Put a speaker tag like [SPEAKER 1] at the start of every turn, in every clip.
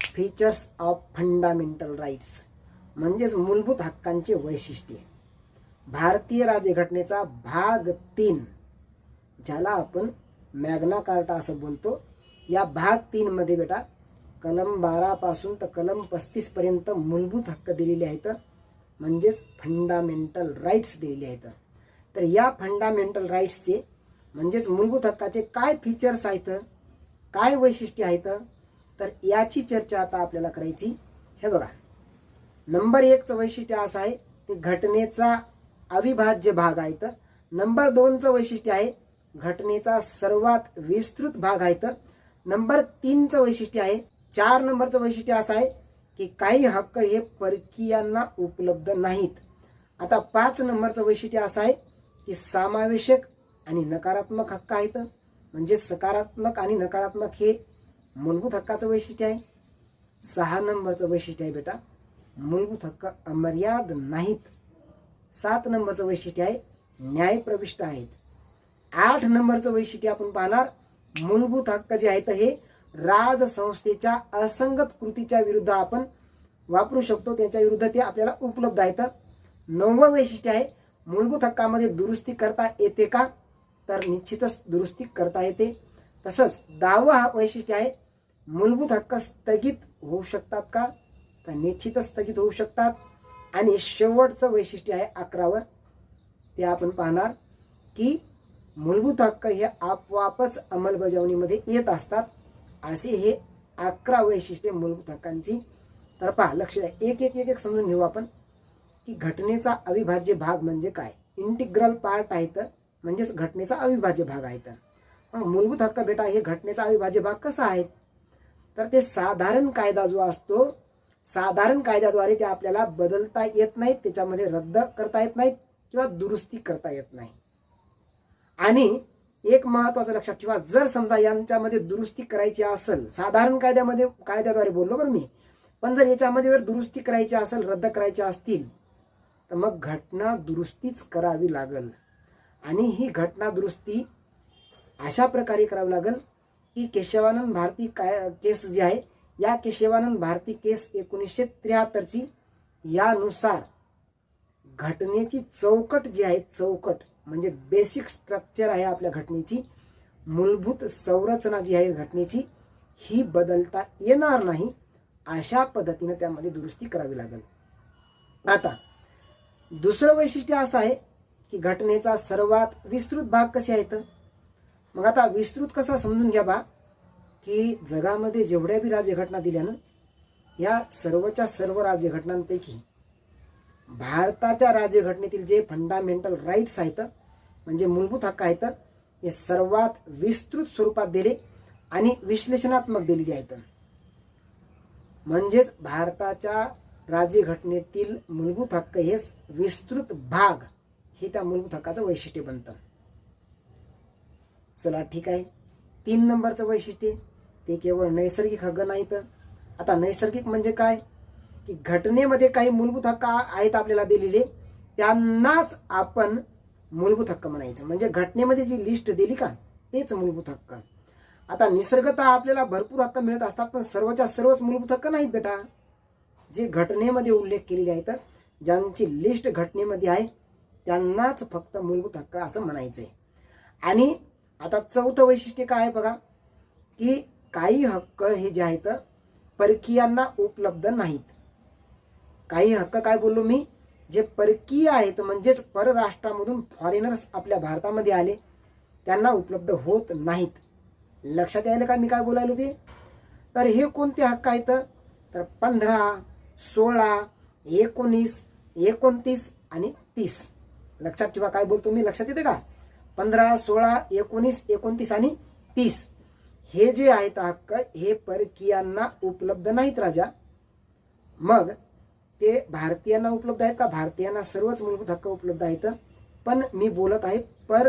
[SPEAKER 1] Features of fundamental rights म्हणजेच मूलभूत हक्कांचे वैशिष्ट्ये. भारतीय राज्यघटनेचा भाग तीन ज्याला आपण मॅग्ना कार्टा असं बोलतो या भाग तीनमध्ये बेटा कलम बारापासून तर कलम पस्तीसपर्यंत मूलभूत हक्क दिलेले आहेत म्हणजेच फंडामेंटल राईट्स दिलेले आहेत. तर या फंडामेंटल राईट्सचे म्हणजेच मूलभूत हक्काचे काय फीचर्स आहेत काय वैशिष्ट्य आहेत तर याची चर्चा आता आपल्याला करायची. हे बघा. नंबर एकचं वैशिष्ट्य असं आहे की घटनेचा अविभाज्य भाग आहे तर. नंबर दोनचं वैशिष्ट्य आहे घटनेचा सर्वात विस्तृत भाग आहे तर. नंबर तीनचं वैशिष्ट्य आहे चार नंबरचं वैशिष्ट्य असं आहे की काही हक्क हे परकीयांना उपलब्ध नाहीत. आता पाच नंबरचं वैशिष्ट्य असं आहे की समावेशक आणि नकारात्मक हक्क आहेत म्हणजे सकारात्मक आणि नकारात्मक हे मूलभूत हक्काचं वैशिष्ट्य आहे. सहा नंबरचं वैशिष्ट्य आहे बेटा. मूलभूत हक्क अमर्याद नाहीत. सात नंबरचं वैशिष्ट्य आहे न्याय प्रविष्ट आहेत. आठ नंबरचं वैशिष्ट्य आपण पाहणार मूलभूत हक्क जे आहेत हे राजसंस्थेच्या असंगत कृतीच्या विरुद्ध आपण वापरू शकतो. त्याच्या विरुद्ध ते आपल्याला उपलब्ध आहेत. नववं वैशिष्ट्य आहे मूलभूत हक्कामध्ये दुरुस्ती करता येते का? तर निश्चितच दुरुस्ती करता येते. तसंच दहावं हा वैशिष्ट्य आहे मूलभूत हक्क स्थगित होऊ शकतात का? तर निश्चितच स्थगित होऊ शकतात. आणि शेवटचं वैशिष्ट्य आहे अकरावर ते आपण पाहणार की मूलभूत हक्क हे आपोआपच अंमलबजावणीमध्ये येत असतात. असे हे अकरा वैशिष्ट्ये मूलभूत हक्कांची. तर पहा लक्ष द्या. एक एक एक एक समजून घेऊ आपण की घटनेचा अविभाज्य भाग म्हणजे काय? इंटिग्रल पार्ट आहे तर म्हणजेच घटनेचा अविभाज्य भाग आहे तर. मग मूलभूत हक्क बेटा हे घटनेचा अविभाज्य भाग कसा आहे? तर ते साधारण कायदा जो असतो साधारण कायद्याद्वारे ते आपल्याला बदलता येत नाहीत त्याच्यामध्ये रद्द करता येत नाहीत किंवा दुरुस्ती करता येत नाही. आणि एक महत्वाचं लक्षात ठेवा जर समजा यांच्यामध्ये दुरुस्ती करायची असेल साधारण कायद्यामध्ये कायद्याद्वारे बोललो बरं मी पण जर याच्यामध्ये जर दुरुस्ती करायची असेल रद्द करायची असतील तर मग घटना दुरुस्तीच करावी लागल. आणि ही घटना दुरुस्ती अशा प्रकारे करावी लागेल की केशवानंद भारती काय केस जी आहे या केशवानंद भारती केस एकोणीसशे त्र्याहत्तरची यानुसार घटनेची चौकट जी आहे चौकट म्हणजे बेसिक स्ट्रक्चर आहे आपल्या घटनेची मूलभूत संरचना जी आहे घटनेची ही बदलता येणार नाही अशा पद्धतीनं त्यामध्ये दुरुस्ती करावी लागेल. आता दुसरं वैशिष्ट्य असं आहे की घटनेचा सर्वात विस्तृत भाग कसे आहेत? मग आता विस्तृत कसा समजून घ्या बा की जगामध्ये जेवढ्या बी राज्यघटना दिल्या ना या सर्वच्या सर्व राज्यघटनांपैकी भारताच्या राज्यघटनेतील जे फंडामेंटल राईट्स आहेत म्हणजे मूलभूत हक्क आहेत हे सर्वात विस्तृत स्वरूपात दिले आणि विश्लेषणात्मक दिलेले आहेत. म्हणजेच भारताच्या राज्यघटनेतील मूलभूत हक्क हे विस्तृत भाग हे त्या मूलभूत हक्काचं वैशिष्ट्य बनतं. चला ठीक आहे. तीन नंबरचं वैशिष्ट्य ते केवळ नैसर्गिक हक्क नाही तर आता नैसर्गिक म्हणजे काय? की घटनेमध्ये काही मूलभूत हक्क आहेत आपल्याला दिलेले त्यांनाच आपण मूलभूत हक्क म्हणायचं. म्हणजे घटनेमध्ये जी लिस्ट दिली का तेच मूलभूत हक्क. आता निसर्गत आपल्याला भरपूर हक्क मिळत असतात पण सर्वच्या सर्वच मूलभूत हक्क नाहीत बेटा. जे घटनेमध्ये उल्लेख केलेले आहेत ज्यांची लिस्ट घटनेमध्ये आहे त्यांनाच फक्त मूलभूत हक्क असं म्हणायचं आहे आणि आता चौथं वैशिष्ट्य काय आहे बघा? की काही हक्क हे जे आहेत परकीयांना उपलब्ध नाहीत. काही हक्क काय बोललो मी? जे परकीय आहेत म्हणजेच परराष्ट्रामधून फॉरेनर्स आपल्या भारतामध्ये आले त्यांना उपलब्ध होत नाहीत. लक्षात यायला का मी काय बोलायलो ते तर हे कोणते हक्क आहेत? तर पंधरा सोळा एकोणीस एकोणतीस आणि तीस. लक्षात ठेवा काय बोलतो मी? लक्षात येते का? पंधरा सोळा एकोणीस एकोणतीस आणि तीस. हे जे आहेत हक्क हे परकीयांना उपलब्ध नाहीत राजा. मग ते भारतीयांना उपलब्ध आहेत का? भारतीयांना सर्वच मूलभूत हक्क उपलब्ध आहेत. पण मी बोलत आहे पर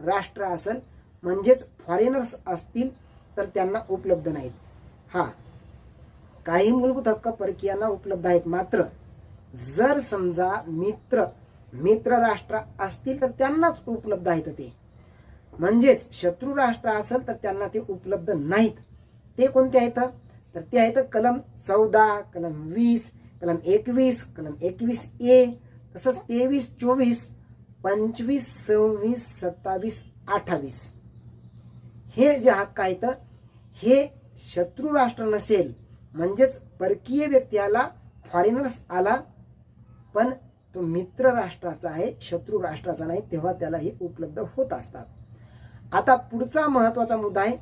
[SPEAKER 1] राष्ट्र असेल म्हणजेच फॉरेनर्स असतील तर त्यांना उपलब्ध नाहीत. हा. काही मूलभूत हक्क परकीयांना उपलब्ध आहेत. मात्र जर समजा मित्र मित्र राष्ट्र असतील तर त्यांनाच उपलब्ध आहेत ते. म्हणजेच शत्रू राष्ट्र असेल तर त्यांना ते उपलब्ध नाहीत. ते कोणते आहेत? तर ते आहेत कलम चौदा कलम वीस कलम एकवीस कलम एकवीस ए तसंच तेवीस चोवीस पंचवीस सव्वीस सत्तावीस अठ्ठावीस. हे जे हक्क आहेत हे शत्रू राष्ट्र नसेल म्हणजेच परकीय व्यक्ती आला फॉरेनर्स आला पण तो मित्र राष्ट्राचा आहे शत्रू राष्ट्राचा नाही तेव्हा त्याला हे उपलब्ध होत असतात. आता पुढचा महत्त्वाचा मुद्दा आहे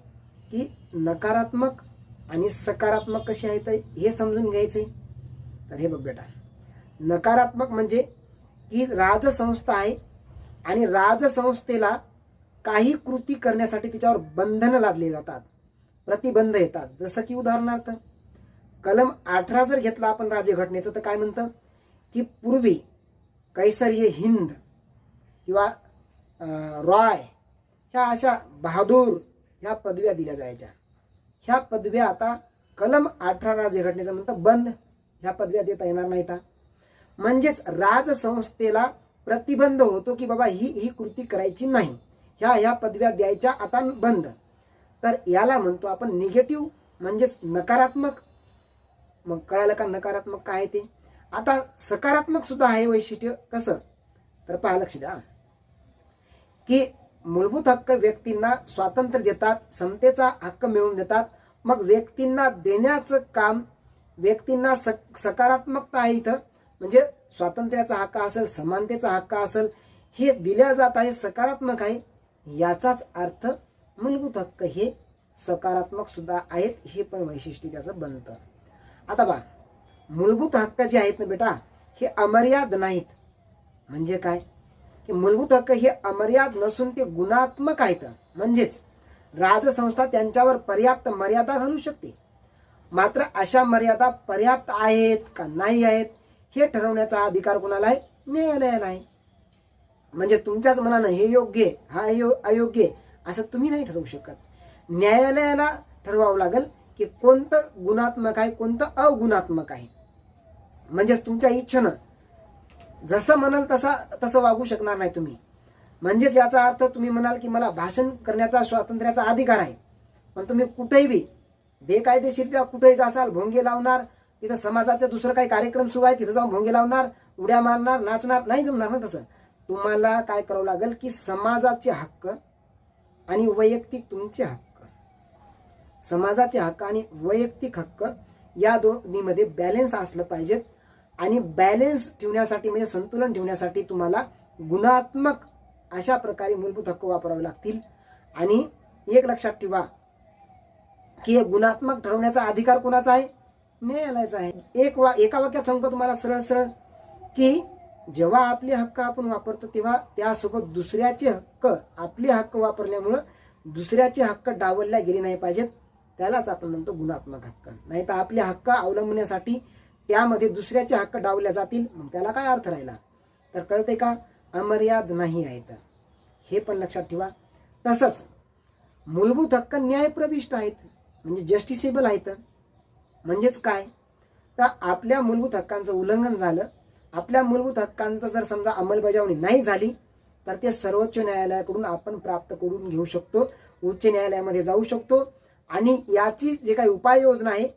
[SPEAKER 1] की नकारात्मक आणि सकारात्मक कसे आहेत हे समजून घ्यायचे. तर हे बघ बेटा. नकारात्मक म्हणजे ही राजसंस्था आहे आणि राजसंस्थेला काही कृती करण्यासाठी तिच्यावर बंधनं लादली जातात. प्रतिबंध येतात. जसं की उदाहरणार्थ कलम अठरा जर घेतला आपण राज्यघटनेचं तर काय म्हणतं? की पूर्वी कैसर्य हिंद किंवा रॉय ह्या अशा बहादूर ह्या पदव्या दिल्या जायच्या. ह्या पदव्या आता कलम अठरा राज्यघटनेचं म्हणतं बंद ह्या पदव्या देता येणार नाहीत म्हणजेच राजसंस्थेला प्रतिबंध होतो की बाबा ही ही कृती करायची नाही. ह्या ह्या पदव्या द्यायच्या आता बंद. तर याला म्हणतो आपण निगेटिव्ह म्हणजेच नकारात्मक. मग कळालं का नकारात्मक काय आहे ते? आता सकारात्मक सुद्धा आहे वैशिष्ट्य कसं? तर पहा लक्ष द्या. की मूलभूत हक्क व्यक्तींना स्वातंत्र्य देतात समतेचा हक्क मिळवून देतात मग व्यक्तींना देण्याचं काम व्यक्तींना सक सकारात्मकता आहे इथं. म्हणजे स्वातंत्र्याचा हक्क असेल समानतेचा हक्क असेल हे दिल्या जात आहे सकारात्मक आहे. याचाच अर्थ मूलभूत हक्क हे सकारात्मक सुद्धा आहेत हे पण वैशिष्ट्य त्याचं बनतं. आता बा मूलभूत हक्क जे आहेत ना बेटा हे अमर्याद नाहीत. म्हणजे काय? की मूलभूत हक्क हे अमर्याद नसून ते गुणात्मक आहेत. म्हणजेच राजसंस्था त्यांच्यावर पर्याप्त मर्यादा घालू शकते. मात्र अशा मर्यादा पर्याप्त आहेत का नाही आहेत हे ठरवण्याचा अधिकार कोणाला आहे न्यायालयाला आहे. म्हणजे तुमच्याच मनानं हे योग्य हा अयोग्य आहे, असं तुम्ही नाही ठरवू शकत. न्यायालयाला ठरवावं लागेल की कोणतं गुणात्मक आहे कोणतं अगुणात्मक आहे. म्हणजेच तुमच्या इच्छेनं. जसं म्हणाल तसा तसं वागू शकणार नाही तुम्ही. म्हणजेच याचा अर्थ तुम्ही म्हणाल की मला भाषण करण्याचा स्वातंत्र्याचा अधिकार आहे. पण तुम्ही कुठेही बी बेकायदेशीरित्या कुठेही जासाल भोंगे लावणार तिथं समाजाचे दुसरं काही कार्यक्रम सुरू आहे तिथं जाऊन भोंगे लावणार उड्या मारणार नाचणार नाही जमणार ना तसं. तुम्हाला काय करावं लागेल की समाजाचे हक्क आणि वैयक्तिक तुमचे हक्क. समाजाचे हक्क आणि वैयक्तिक हक्क या दोन्हीमध्ये बॅलेन्स असलं पाहिजेत. आणि बॅलेन्स ठेवण्यासाठी म्हणजे संतुलन ठेवण्यासाठी तुम्हाला गुणात्मक अशा प्रकारे मूलभूत हक्क वापरावे लागतील. आणि एक लक्षात ठेवा की हे गुणात्मक ठरवण्याचा अधिकार कोणाचा आहे? न्यायालयाचा आहे. एक वा एका वाक्यात सांगतो तुम्हाला सरळ सरळ की जेव्हा आपले हक्क आपण वापरतो तेव्हा त्यासोबत दुसऱ्याचे हक्क आपले हक्क वापरल्यामुळं दुसऱ्याचे हक्क डावलल्या गेले नाही पाहिजेत. त्यालाच आपण म्हणतो गुणात्मक हक्क. नाही तर आपले हक्क अवलंबण्यासाठी त्यामध्ये दुसऱ्याचे हक्क डावल्या जातील मग त्याला काय अर्थ राहिला? तर कळते का? अमर्याद नाही आहेत. हे पण लक्षात ठेवा. तसंच मूलभूत हक्क न्यायप्रविष्ट आहेत म्हणजे जस्टिसेबल आहेत. म्हणजेच काय? तर आपल्या मूलभूत हक्कांचं उल्लंघन झालं. आपल्या मूलभूत हक्कांचं जर समजा अंमलबजावणी नाही झाली तर ते सर्वोच्च न्यायालयाकडून आपण प्राप्त करून घेऊ शकतो उच्च न्यायालयामध्ये जाऊ शकतो. आणि याची जे काही उपाययोजना आहे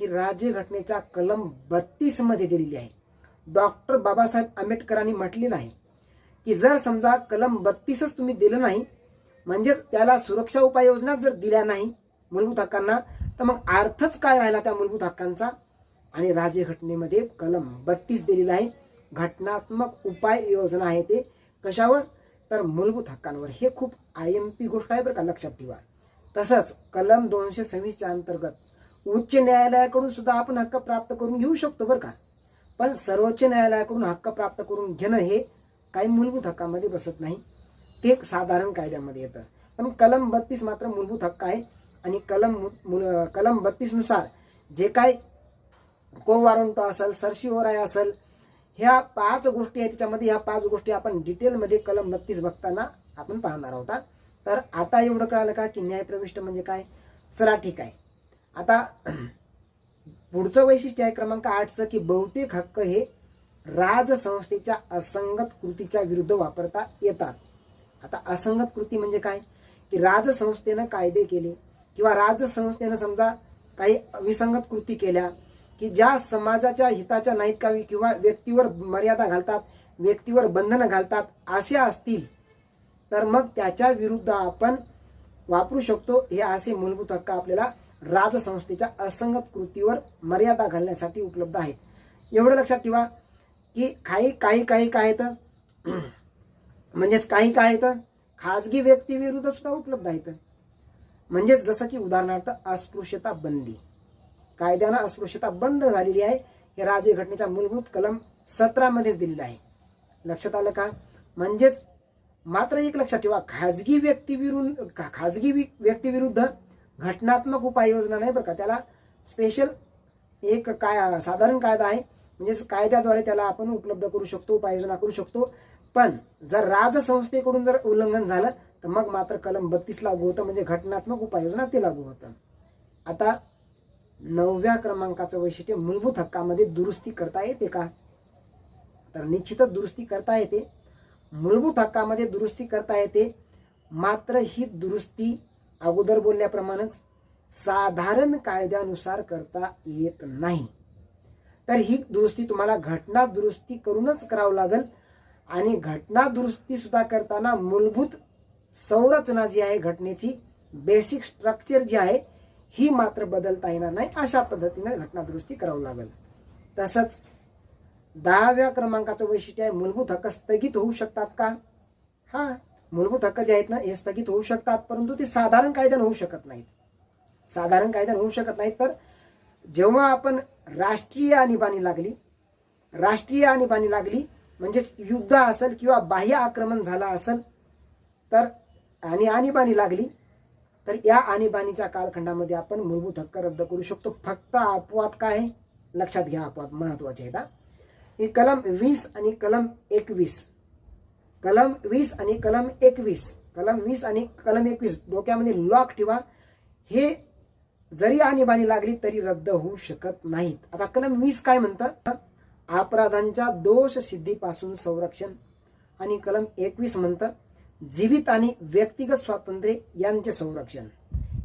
[SPEAKER 1] ही राज्यघटनेच्या कलम बत्तीसमध्ये दिलेली आहे. डॉक्टर बाबासाहेब आंबेडकरांनी म्हटलेलं आहे की जर समजा कलम बत्तीसच तुम्ही दिलं नाही म्हणजेच त्याला सुरक्षा उपाययोजना जर दिल्या नाही मूलभूत हक्कांना तर मग अर्थच काय राहिला त्या मूलभूत हक्कांचा? आणि राज्यघटनेमध्ये कलम बत्तीस दिलेला आहे. घटनात्मक उपाय योजना आहे ते. कशावर? तर मूलभूत हक्कांवर. हे खूप आय एम पी गोष्ट आहे बरं का लक्षात ठेवा. तसंच कलम दोनशे सव्वीसच्या अंतर्गत उच्च न्यायालयाकडून सुद्धा आपण हक्क प्राप्त करून घेऊ शकतो बरं का? पण सर्वोच्च न्यायालयाकडून हक्क प्राप्त करून घेणं हे काही मूलभूत हक्कामध्ये बसत नाही. ते एक साधारण कायद्यामध्ये येतं. पण कलम बत्तीस मात्र मूलभूत हक्क आहे आणि कलम मु- मुल- कलम बत्तीसनुसार जे काय को वॉरंटो असेल ओराय असेल ह्या पाच गोष्टी आहेत त्याच्यामध्ये ह्या पाच गोष्टी आपण डिटेलमध्ये कलम बत्तीस बघताना आपण पाहणार आहोत तर आता एवढं कळालं का की न्यायप्रविष्ट म्हणजे काय? चला ठीक आहे. आता पुढचं वैशिष्ट्य आहे क्रमांक आठचं की बहुतेक हक्क हे राजसंस्थेच्या असंगत कृतीच्या विरुद्ध वापरता येतात. आता असंगत कृती म्हणजे काय? की राजसंस्थेनं कायदे केले किंवा राजसंस्थेनं समजा काही विसंगत कृती केल्या की ज्या समाजाच्या हिताच्या नाहीत का किंवा व्यक्तीवर मर्यादा घालतात व्यक्तीवर बंधनं घालतात असे असतील तर मग त्याच्या विरुद्ध आपण वापरू शकतो. हे असे मूलभूत हक्क आपल्याला राजसंस्थेच्या असंगत कृतीवर मर्यादा घालण्यासाठी उपलब्ध आहेत. एवढं लक्षात ठेवा की काही काही काही काय आहेत म्हणजेच काही काय आहेत खाजगी व्यक्तीविरुद्ध सुद्धा उपलब्ध आहेत. म्हणजेच जसं की उदाहरणार्थ अस्पृश्यता बंदी. कायद्यानं अस्पृश्यता बंद झालेली आहे. हे राज्य घटनेच्या मूलभूत कलम सतरामध्येच दिलेलं आहे. लक्षात आलं का? म्हणजेच मात्र एक लक्षात ठेवा खाजगी व्यक्तीविरुद्ध खाजगी वि- व्यक्तीविरुद्ध घटनात्मक उपाययोजना नाही बरं का. त्याला स्पेशल एक काय साधारण कायदा आहे. म्हणजेच कायद्याद्वारे त्याला आपण उपलब्ध करू शकतो उपाययोजना करू शकतो. पण जर राजसंस्थेकडून जर उल्लंघन झालं तर मग मात्र कलम बत्तीस लागू होतं. म्हणजे घटनात्मक उपाययोजना ते लागू होतं. आता नवव्या क्रमांकाचं वैशिष्ट्य मूलभूत हक्कामध्ये दुरुस्ती करता येते का? तर निश्चितच दुरुस्ती करता येते. मूलभूत हक्कामध्ये दुरुस्ती करता येते. मात्र ही दुरुस्ती अगोदर बोलल्याप्रमाणेच साधारण कायद्यानुसार करता येत नाही. तर ही दुरुस्ती तुम्हाला घटना दुरुस्ती करूनच करावं लागेल. आणि घटना दुरुस्ती सुद्धा करताना मूलभूत संरचना जी आहे घटनेची बेसिक स्ट्रक्चर जी आहे ही मात्र बदलता येणार नाही. अशा पद्धतीने घटना दुरुस्ती करावं लागेल. तसंच दहाव्या क्रमांकाचं वैशिष्ट्य आहे मूलभूत हक्क स्थगित होऊ शकतात का? हा. मूलभूत हक्क जे आहेत ना हे स्थगित होऊ शकतात परंतु ते साधारण कायद्यानं होऊ शकत नाहीत साधारण कायद्यानं होऊ शकत नाहीत तर जेव्हा आपण राष्ट्रीय आणीबाणी लागली राष्ट्रीय आणीबाणी लागली म्हणजेच युद्ध असेल किंवा बाह्य आक्रमण झालं असेल तर आणि आणीबाणी लागली तर या आणीबाणीच्या कालखंडामध्ये आपण मूलभूत हक्क रद्द करू शकतो फक्त अपवाद काय आहे? लक्षात घ्या अपवाद महत्त्वाचे आहेत हा. कलम वीस आणि कलम एकवीस कलम वीस आणि कलम एकवीस. कलम वीस आणि कलम एकवीस डोक्यामध्ये लॉक ठेवा. हे जरी आणीबाणी लागली तरी रद्द होऊ शकत नाहीत. आता कलम वीस काय म्हणतं? अपराधांच्या दोष सिद्धीपासून संरक्षण. आणि कलम एकवीस म्हणतं जीवित आणि व्यक्तिगत स्वातंत्र्य यांचे संरक्षण.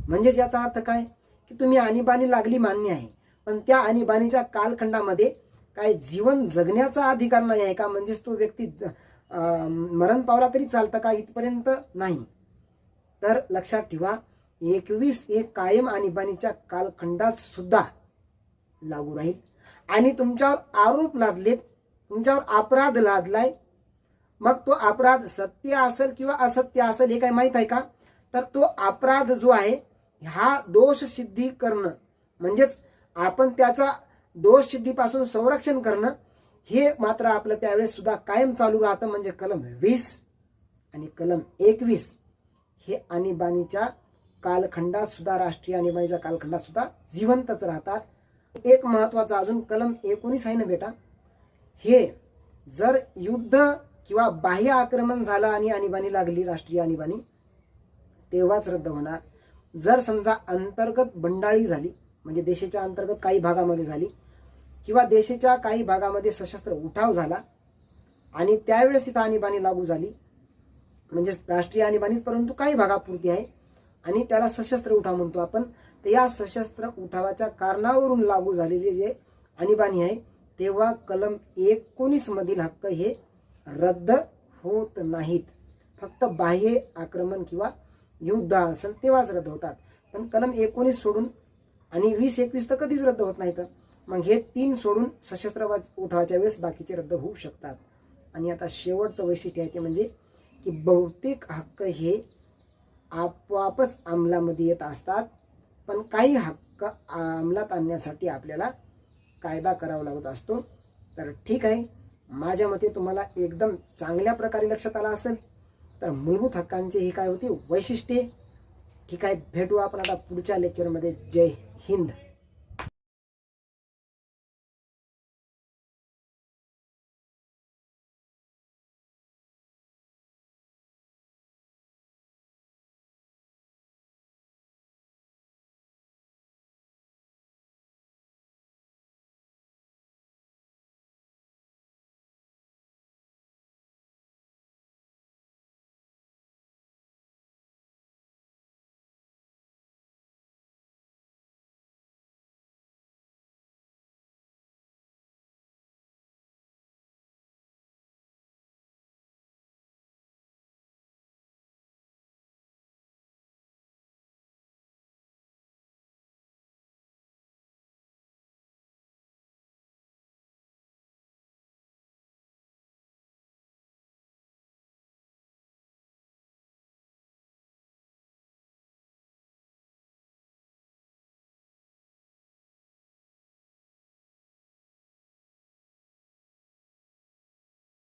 [SPEAKER 1] म्हणजेच याचा अर्थ काय? की तुम्ही आणीबाणी लागली मान्य आहे. पण त्या आणीबाणीच्या कालखंडामध्ये काय जीवन जगण्याचा अधिकार नाही आहे का? म्हणजेच तो व्यक्ती मरण पावला तरी चालतं का? इथपर्यंत नाही. तर लक्षात ठेवा एकवीस एक कायम आणीबाणीच्या कालखंडात सुद्धा लागू राहील. आणि तुमच्यावर आरोप लादलेत तुमच्यावर अपराध लादलाय. मग तो अपराध सत्य असेल किंवा असत्य असेल हे काय माहीत आहे का? तर तो अपराध जो आहे हा दोष सिद्धी करणं. म्हणजेच आपण त्याचा दोष सिद्धीपासून संरक्षण करणं. हे मात्र आपलं त्यावेळेस सुद्धा कायम चालू राहतं म्हणजे कलम वीस आणि कलम एकवीस हे आणीबाणीच्या कालखंडात सुद्धा राष्ट्रीय आणीबाणीच्या कालखंडात सुद्धा जिवंतच राहतात. एक महत्त्वाचा अजून कलम एकोणीस आहे ना बेटा? हे जर युद्ध किंवा बाह्य आक्रमण झालं आणि आणीबाणी लागली राष्ट्रीय आणीबाणी तेव्हाच रद्द होणार. जर समजा अंतर्गत बंडाळी झाली म्हणजे देशाच्या अंतर्गत काही भागामध्ये झाली किंवा देशाच्या काही भागामध्ये सशस्त्र उठाव झाला आणि त्यावेळेस तिथं आणीबाणी लागू झाली. म्हणजेच राष्ट्रीय आणीबाणीच परंतु काही भागापुरती आहे. आणि त्याला सशस्त्र उठाव म्हणतो आपण. तर या सशस्त्र उठावाच्या कारणावरून लागू झालेले जे आणीबाणी आहे तेव्हा कलम एकोणीसमधील हक्क हे रद्द होत नाहीत. फक्त बाह्य आक्रमण किंवा युद्ध असेल तेव्हाच रद्द होतात. पण कलम एकोणीस सोडून आणि वीस एकवीस तर कधीच रद्द होत नाहीत. मग हे तीन सोडून सशस्त्र उठावाच्या वेळेस बाकीचे रद्द होऊ शकतात. आणि आता शेवटचं वैशिष्ट्य आहे ते म्हणजे की बहुतेक हक्क हे आपोआपच अंमलामध्ये येत असतात पण काही हक्क अंमलात आणण्यासाठी आपल्याला कायदा करावा लागत असतो. तर ठीक आहे माझ्या मते तुम्हाला एकदम चांगल्या प्रकारे लक्षात आला असेल तर मूलभूत हक्कांचे ही काय होती वैशिष्ट्ये. ठीक आहे भेटू आपण आता पुढच्या लेक्चरमध्ये जय हिंद.